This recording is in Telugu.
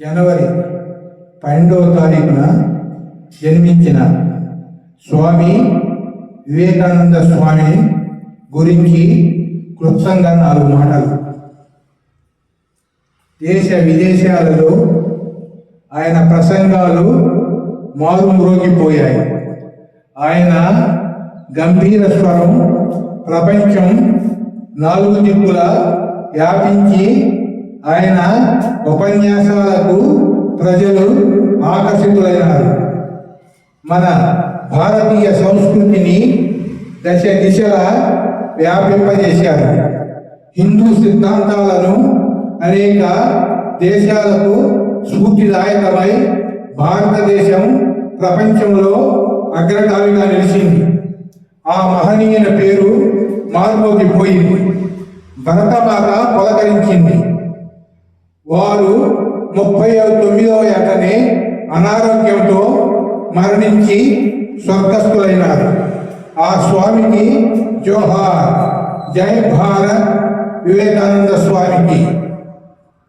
జనవరి పన్నెండవ తారీఖున జన్మించిన స్వామి వివేకానంద స్వామిని గురించి క్లుప్తంగా నాలుగు మాటలు. దేశ విదేశాలలో ఆయన ప్రసంగాలు మారుమ్రోగిపోయాయి. ఆయన గంభీర స్వరం ప్రపంచం నాలుగు దిక్కుల వ్యాపించి ఆయన ఉపన్యాసాలకు ప్రజలు ఆకర్షితులైనారు. మన భారతీయ సంస్కృతిని దశ దిశలా వ్యాపింపజేశారు. హిందూ సిద్ధాంతాలను అనేక దేశాలకు స్ఫూర్తిదాయకమై భారతదేశం ప్రపంచంలో అగ్రగామిగా నిలిచింది. ఆ మహనీయుల పేరు మార్మోగిపోయింది. భరతమాత పొలకరించింది. వారు ముప్పై తొమ్మిదవ ఏటనే అనారోగ్యంతో మరణించి స్వర్గస్థులైనారు. ఆ స్వామికి జోహార్ జై భారత్ వివేకానంద స్వామికి.